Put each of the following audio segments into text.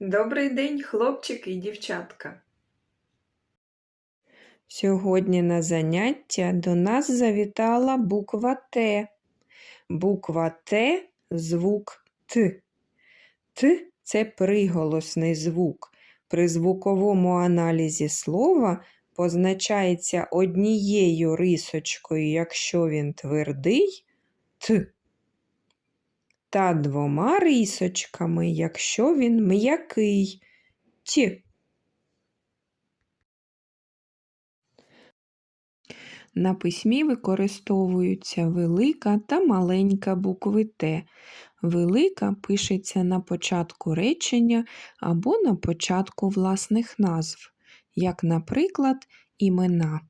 Добрий день, хлопчики і дівчатка. Сьогодні на заняття до нас завітала буква Т. Буква Т звук Т. Т це приголосний звук. При звуковому аналізі слова позначається однією рисочкою, якщо він твердий Т та двома рисочками, якщо він м'який Т. На письмі використовуються велика та маленька букви Т. Велика пишеться на початку речення або на початку власних назв, як, наприклад, імена.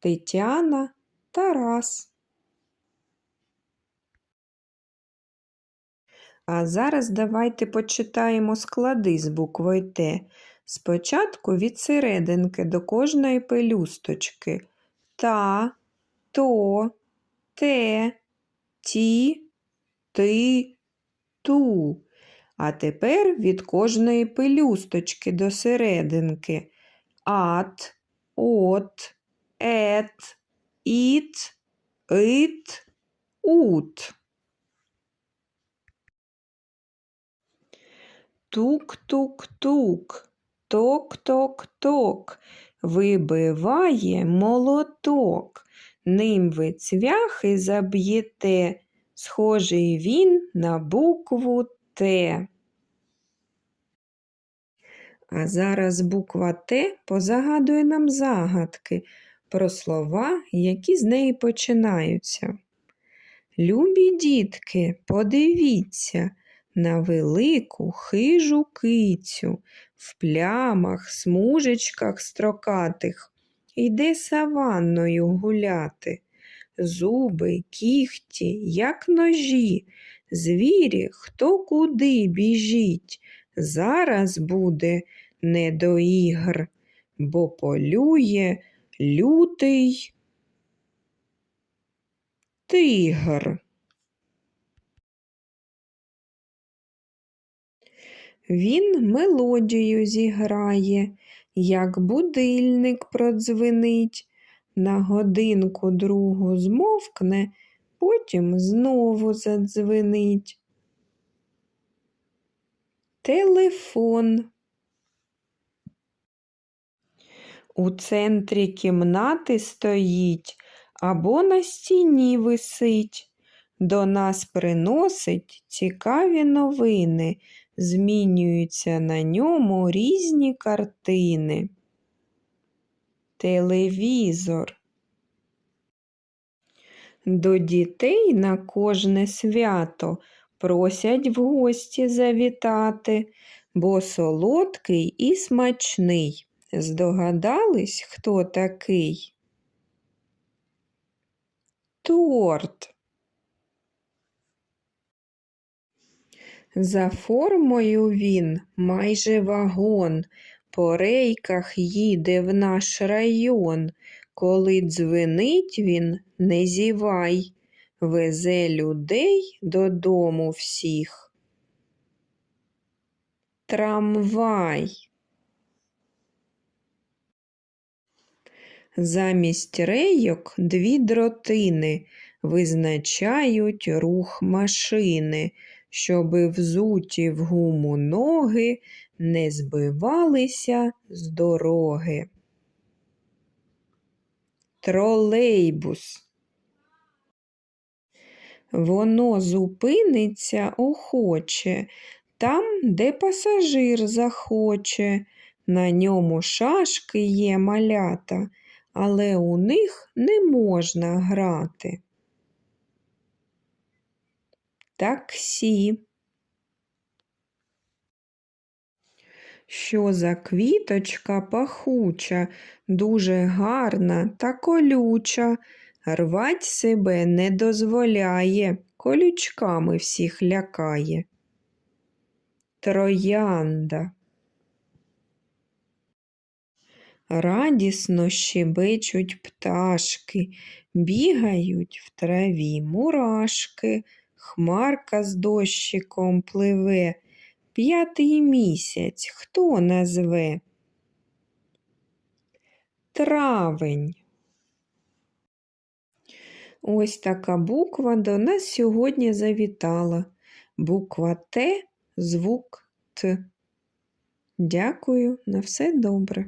Тетяна, Тарас. А зараз давайте почитаємо склади з буквою Т. Спочатку від серединки до кожної пелюсточки. Та, то, те, ті, ти, ту. А тепер від кожної пелюсточки до серединки. Ат, от, ет, іт, ит, ут. Тук-тук-тук, ток-ток-ток, вибиває молоток. Ним ви цвяхи заб'єте, схожий він на букву Т. А зараз буква Т позагадує нам загадки про слова, які з неї починаються. Любі дітки, подивіться, на велику хижу кицю, в плямах, смужечках строкатих, йде саванною гуляти. Зуби, кіхті, як ножі, звірі хто куди біжіть. Зараз буде не до ігр, бо полює лютий тигр. Він мелодію зіграє, як будильник продзвенить, на годинку другу змовкне, потім знову задзвенить. Телефон. У центрі кімнати стоїть або на стіні висить. До нас приносить цікаві новини змінюються на ньому різні картини. Телевізор. До дітей на кожне свято просять в гості завітати, бо солодкий і смачний. Здогадались, хто такий? Торт. За формою він майже вагон, по рейках їде в наш район. Коли дзвенить він, не зівай, везе людей додому всіх. Трамвай. Замість рейок дві дротини визначають рух машини щоби взуті в гуму ноги не збивалися з дороги. Тролейбус. Воно зупиниться охоче там, де пасажир захоче. На ньому шашки є малята, але у них не можна грати таксі. Що за квіточка пахуча, дуже гарна та колюча, рвать себе не дозволяє, колючками всіх лякає. Троянда. Радісно щебечуть пташки, бігають в траві мурашки, хмарка з дощиком пливе. П'ятий місяць хто назве? Травень. Ось така буква до нас сьогодні завітала. Буква Т, звук Т. Дякую, на все добре.